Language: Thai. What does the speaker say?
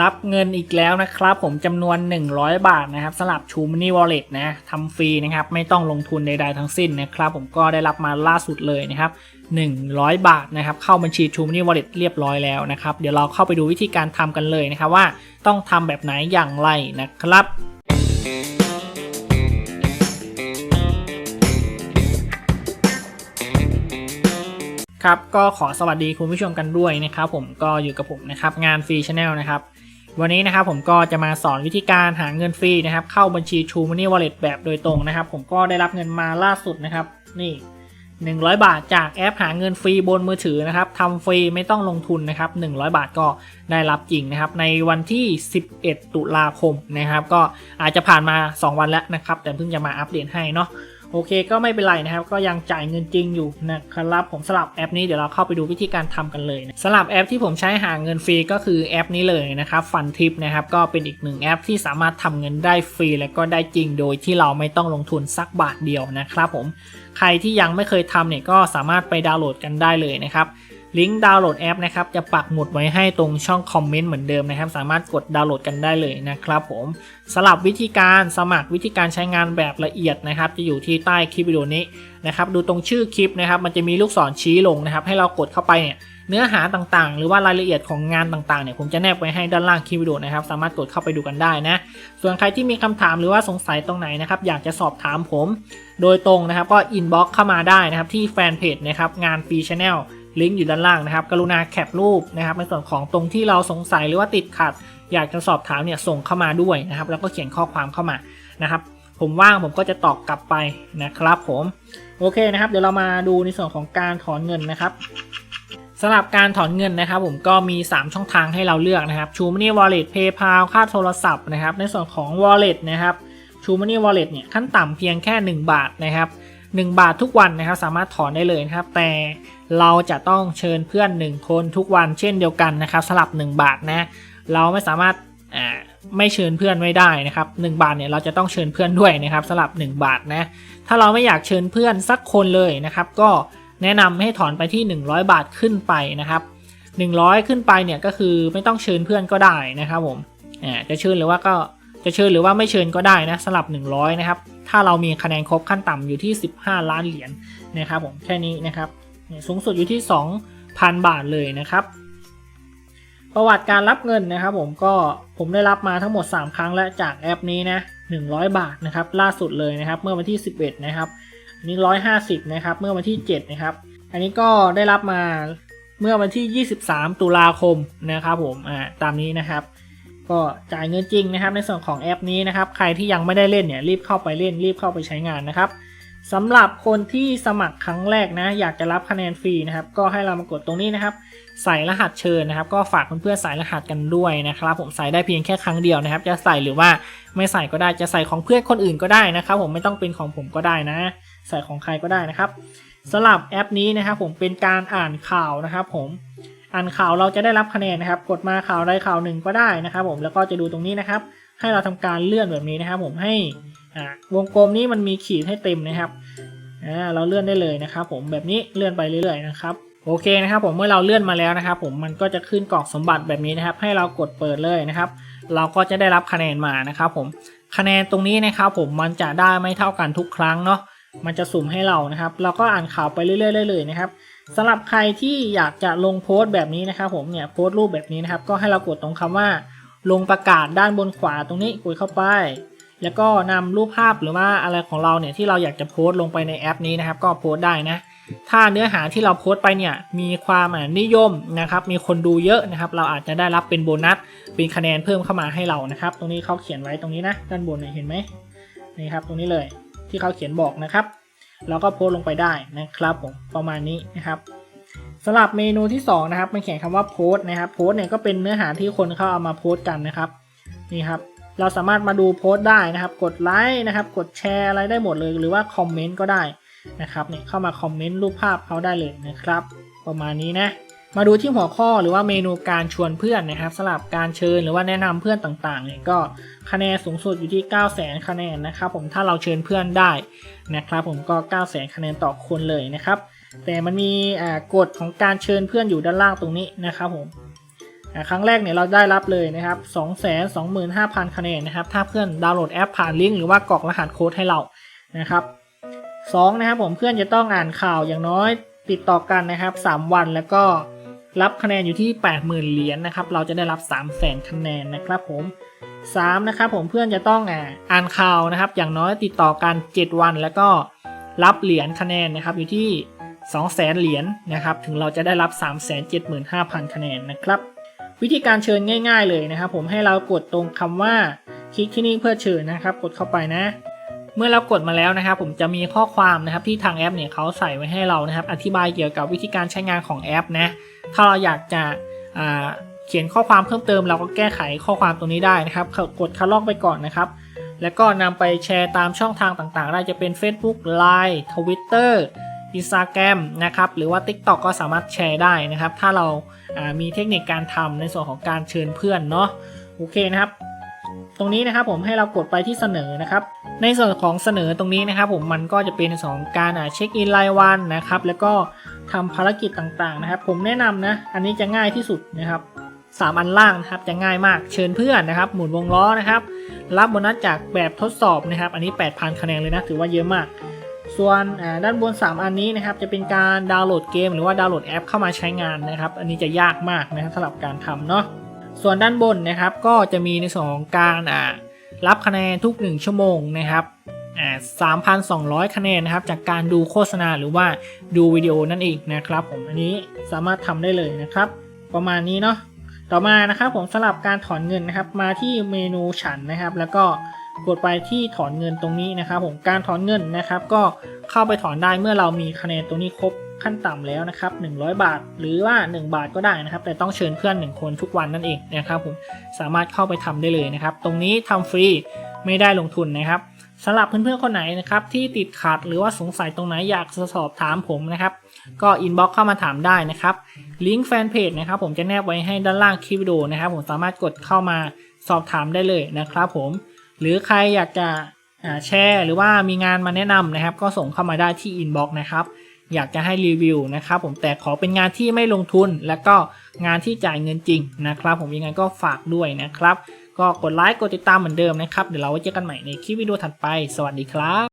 รับเงินอีกแล้วนะครับ ผมจำนวน 100 บาทนะครับสลับชูมินิวอลเล็ตนะทำฟรีนะครับ ไม่ต้องลงทุนใดๆทั้งสิ้นนะครับ ผมก็ได้รับมาล่าสุดเลยนะครับ 100 บาทนะครับ เข้าบัญชีชูมินิวอลเล็ตเรียบร้อยแล้วนะครับ เดี๋ยวเราเข้าไปดูวิธีการทำกันเลยนะครับว่าต้องทำแบบไหนอย่างไรนะครับ ครับก็ขอสวัสดีคุณผู้ชมกันด้วยนะครับ ผมก็อยู่กับผมนะครับงานฟรีชาแนลนะครับวันนี้นะครับผมก็จะมาสอนวิธีการหาเงินฟรีนะครับ เข้าบัญชี True Money Wallet แบบโดยตรงนะครับ ผมก็ได้รับเงินมาล่าสุดนะครับ นี่ 100 บาทจากแอปหาเงินฟรีบนมือถือนะครับทำฟรีไม่ต้องลงทุนนะครับ 100 บาทก็ได้รับจริงนะครับ ในวันที่ 11 ตุลาคมนะครับ ก็อาจจะผ่านมา 2 วันแล้วนะครับ แต่เพิ่งจะมาอัปเดตให้เนาะ โอเคก็ไม่เป็นไรนะครับ ก็ยังจ่ายเงินจริงอยู่นะครับผมสลับแอปนี้เดี๋ยวเราเข้าไปดูวิธีการทำกันเลยนะสลับแอปที่ผมใช้หาเงินฟรีก็คือแอปนี้เลยนะครับฟันทิปนะครับก็เป็นอีกหนึ่งแอปที่สามารถทำเงินได้ฟรี และก็ได้จริงโดยที่เราไม่ต้องลงทุนสักบาทเดียวนะครับผมใครที่ยังไม่เคยทำเนี่ยก็สามารถไปดาวน์โหลดกันได้เลยนะครับ ลิงก์ดาวน์โหลดแอปนะครับจะปักหมุดไว้ให้ตรงช่องคอมเมนต์เหมือนเดิมนะครับ สามารถกดดาวน์โหลดกันได้เลยนะครับผมสลับวิธีการสมัครวิธีการใช้งานแบบละเอียดนะครับ จะอยู่ที่ใต้คลิปวิดีโอนี้นะครับ ดูตรงชื่อคลิปนะครับ มันจะมีลูกศรชี้ลงนะครับ ให้เรากดเข้าไปเนี่ยเนื้อหาต่างๆ หรือว่ารายละเอียดของงานต่างๆเนี่ยผมจะแนบไว้ให้ด้านล่างคลิปวิดีโอนะครับ สามารถกดเข้าไปดูกันได้นะ ส่วนใครที่มีคำถามหรือว่าสงสัยตรงไหนนะครับ อยากจะสอบถามผม โดยตรงนะครับ ก็อินบ็อกซ์เข้ามาได้นะครับที่แฟนเพจนะครับงานฟรีชาแนล ลิงก์อยู่ด้านล่างนะครับ กรุณาแคปรูปนะครับ ในส่วนของตรงที่เราสงสัยหรือว่าติดขัด อยากจะสอบถามเนี่ยส่งเข้ามาด้วยนะครับ แล้วก็เขียนข้อความเข้ามานะครับ ผมว่างผมก็จะตอบกลับไปนะครับ ผมโอเคนะครับ เดี๋ยวเรามาดูในส่วนของการถอนเงินนะครับสำหรับการถอนเงินนะครับ ผมก็มี 3 ช่องทางให้เราเลือกนะครับ True Money Wallet PayPal ค่าโทรศัพท์นะครับ ในส่วนของ Wallet นะครับ True Money Wallet เนี่ยขั้นต่ำเพียงแค่ 1 บาทนะครับ 1 บาททุกวันนะครับ สามารถถอนได้เลยนะครับ แต่เราจะต้องเชิญเพื่อน 1 คนทุกวันเช่นเดียวกันนะครับ สลับ 1 บาทนะ เราไม่สามารถอ่าไม่เชิญเพื่อนไม่ได้นะครับ 1 บาทเนี่ยเราจะต้องเชิญเพื่อนด้วยนะครับสลับ 1 บาทนะ ถ้าเราไม่อยากเชิญเพื่อนสักคนเลยนะครับ ก็แนะนำให้ถอนไปที่ 100 บาทขึ้นไปนะครับ 100 ขึ้นไปเนี่ยก็คือไม่ต้องเชิญเพื่อนก็ได้นะครับผมอ่าจะเชิญหรือว่าก็จะเชิญหรือว่าไม่เชิญก็ได้นะสลับ 100 นะครับ ถ้าเรามีคะแนนครบขั้นต่ำอยู่ที่ 15 ล้านเหรียญนะครับผมแค่นี้นะครับสูงสุดอยู่ที่ 2,000 บาทเลยนะครับ ประวัติการรับเงินนะครับ ผมก็ผมได้รับมาทั้งหมด 3 ครั้งและจากแอปนี้นะ100 บาทนะครับล่าสุดเลยนะครับ เมื่อวันที่ 11 นะครับอันนี้ 150 นะครับ เมื่อวันที่ 7 นะครับ อันนี้ก็ได้รับมาเมื่อวันที่ 23 ตุลาคมนะครับผมอ่าตามนี้นะครับ ก็จ่ายเงินจริงนะครับ ในส่วนของแอปนี้นะครับ ใครที่ยังไม่ได้เล่นเนี่ยรีบเข้าไปเล่นรีบเข้าไปใช้งานนะครับสำหรับคนที่สมัครครั้งแรกนะ อยากจะรับคะแนนฟรีนะครับ ก็ให้เรามากดตรงนี้นะครับ ใส่รหัสเชิญนะครับ ก็ฝากเพื่อนๆใส่รหัสกันด้วยนะครับ ผมใส่ได้เพียงแค่ครั้งเดียวนะครับ จะใส่หรือว่าไม่ใส่ก็ได้จะใส่ของเพื่อนคนอื่นก็ได้นะครับ ผมไม่ต้องเป็นของผมก็ได้นะ ใส่ของใครก็ได้นะครับสำหรับแอปนี้นะครับ ผมเป็นการอ่านข่าวนะครับ ผม อ่านข่าวเราจะได้รับคะแนนนะครับ กดมาข่าวใดข่าวหนึ่งก็ได้นะครับ ผมแล้วก็จะดูตรงนี้นะครับ ให้เราทำการเลื่อนแบบนี้นะครับ ผมให้วงกลมนี้มันมีขีดให้เต็มนะครับอ่าเราเลื่อนได้เลยนะครับ ผมแบบนี้เลื่อนไปเรื่อยๆนะครับโอเคนะครับผมเมื่อเราเลื่อนมาแล้วนะครับ ผมมันก็จะขึ้นกล่องสมบัติแบบนี้นะครับ ให้เรากดเปิดเลยนะครับ เราก็จะได้รับคะแนนมานะครับผมคะแนนตรงนี้นะครับผมมันจะได้ไม่เท่ากันทุกครั้งเนาะมันจะสุ่มให้เรานะครับ เราก็อ่านข่าวไปเรื่อยๆเลยๆนะครับสำหรับใครที่อยากจะลงโพสต์แบบนี้นะครับผมเนี่ยโพสต์รูปแบบนี้นะครับ ก็ให้เรากดตรงคำว่า ลงประกาศด้านบนขวาตรงนี้กดเข้าไป แล้วก็นำรูปภาพหรือว่าอะไรของเราเนี่ยที่เราอยากจะโพสต์ลงไปในแอปนี้นะครับ ก็โพสต์ได้นะ ถ้าเนื้อหาที่เราโพสต์ไปเนี่ยมีความนิยมนะครับ มีคนดูเยอะนะครับ เราอาจจะได้รับเป็นโบนัสเป็นคะแนนเพิ่มเข้ามาให้เรานะครับ ตรงนี้เขาเขียนไว้ตรงนี้นะ ด้านบนเนี่ยเห็นไหมนี่ครับ ตรงนี้เลยที่เขาเขียนบอกนะครับ เราก็โพสต์ลงไปได้นะครับผมประมาณนี้นะครับสำหรับเมนูที่สองนะครับมันเขียนคำว่าโพสต์นะครับโพสต์เนี่ยก็เป็นเนื้อหาที่คนเขาเอามาโพสต์กันนะครับนี่ครับเราสามารถมาดูโพสต์ได้นะครับ กดไลค์นะครับ กดแชร์อะไรได้หมดเลยหรือว่าคอมเมนต์ก็ได้นะครับเนี่ยเข้ามาคอมเมนต์รูปภาพเขาได้เลยนะครับ ประมาณนี้นะ มาดูที่หัวข้อหรือว่าเมนูการชวนเพื่อนนะครับสำหรับการเชิญหรือว่าแนะนำเพื่อนต่างๆเนี่ยก็คะแนนสูงสุดอยู่ที่9 0 0 0 0 0คะแนนนะครับผมถ้าเราเชิญเพื่อนได้นะครับผมก็9 0 0 0 0 0คะแนนต่อคนเลยนะครับ แต่มันมีกฎของการเชิญเพื่อนอยู่ด้านล่างตรงนี้นะครับผมครั้งแรกเนี่ยเราได้รับเลยนะครับ 225,000 คะแนนนะครับ ถ้าเพื่อนดาวน์โหลดแอปผ่านลิงก์หรือว่ากรอกรหัสโค้ดให้เรานะครับสองนะครับผมเพื่อนจะต้องอ่านข่าวอย่างน้อยติดต่อกันนะครับ 3 วันแล้วก็ รับคะแนนอยู่ที่ 80,000 เหรียญนะครับ เราจะได้รับ 300,000คะแนนนะครับผม 3 นะครับผมเพื่อนจะต้องอ่านข่าวนะครับ อย่างน้อยติดต่อกัน 7 วัน แล้วก็รับเหรียญคะแนนนะครับอยู่ที่ 200,000เหรียญนะครับ ถึงเราจะได้รับ 375,000 คะแนนนะครับ วิธีการเชิญง่าย ๆ เลยนะครับ ผมให้เรากดตรงคำว่าคลิกที่นี่เพื่อเชิญนะครับ กดเข้าไปนะ มื่อเรากดมาแล้วนะครับ ผมจะมีข้อความนะครับที่ทางแอปเนี่ยเขาใส่ไว้ให้เรานะครับ อธิบายเกี่ยวกับวิธีการใช้งานของแอปนะถ้าเราอยากจะเขียนข้อความเพิ่มเติม เราก็แก้ไขข้อความตรงนี้ได้นะครับ กดคัดลอกไปก่อนนะครับ แล้วก็นำไปแชร์ตามช่องทางต่างๆ ได้จะเป็น Facebook Line Twitter Instagram นะครับหรือว่า TikTok ก็สามารถแชร์ได้นะครับ ถ้าเราามีเทคนิคการทำในส่วนของการเชิญเพื่อนเนาะโอเคนะครับ ตรงนี้นะครับผมให้เรากดไปที่เสนอนะครับ ในส่วนของเสนอตรงนี้นะครับ ผมมันก็จะเป็นสองการเช็คอินรายวันนะครับ แล้วก็ทำภารกิจต่างๆนะครับ ผมแนะนำนะอันนี้จะง่ายที่สุดนะครับสามอันล่างนะครับจะง่ายมากเชิญเพื่อนนะครับ หมุนวงล้อนะครับ รับโบนัสจากแบบทดสอบนะครับ อันนี้ 8,000 คะแนนเลยนะถือว่าเยอะมาก ส่วนด้านบน 3 อันนี้นะครับ จะเป็นการดาวน์โหลดเกม หรือว่าดาวน์โหลดแอปเข้ามาใช้งานนะครับ อันนี้จะยากมากนะครับสำหรับการทำเนาะ ส่วนด้านบนนะครับก็จะมีในส่วนของการอ่ารับคะแนนทุก 1 ชั่วโมงนะครับอ่า3,200 คะแนนนะครับ จากการดูโฆษณาหรือว่าดูวิดีโอนั่นเองนะครับผมอันนี้สามารถทำได้เลยนะครับ ประมาณนี้เนาะต่อมานะครับผมสำหรับการถอนเงินนะครับ มาที่เมนูฉันนะครับ แล้วก็กดไปที่ถอนเงินตรงนี้นะครับ ผมการถอนเงินนะครับ ก็เข้าไปถอนได้เมื่อเรามีคะแนนตรงนี้ครบ ขั้นต่ำแล้วนะครับ100 บาท หรือว่า 1 บาทก็ได้นะครับ แต่ต้องเชิญเพื่อน 1 คนทุกวันนั่นเองนะครับผมสามารถเข้าไปทำได้เลยนะครับ ตรงนี้ทำฟรีไม่ได้ลงทุนนะครับสำหรับเพื่อนๆคนไหนนะครับที่ติดขัดหรือว่าสงสัยตรงไหนอยากสอบถามผมนะครับ ก็อินบ็อกเข้ามาถามได้นะครับลิงก์แฟนเพจนะครับผมจะแนบไว้ให้ด้านล่างคลิปวิดีโอนะครับ ผมสามารถกดเข้ามาสอบถามได้เลยนะครับ ผมหรือใครอยากจะแชร์หรือว่ามีงานมาแนะนำนะครับ ก็ส่งเข้ามาได้ที่อินบ็อกนะครับ อยากจะให้รีวิวนะครับผมแต่ขอเป็นงานที่ไม่ลงทุน และก็งานที่จ่ายเงินจริงนะครับ ผมยังไงก็ฝากด้วยนะครับ ก็กดไลค์กดติดตามเหมือนเดิมนะครับ เดี๋ยวเราไว้เจอกันใหม่ในคลิปวิดีโอถัดไป สวัสดีครับ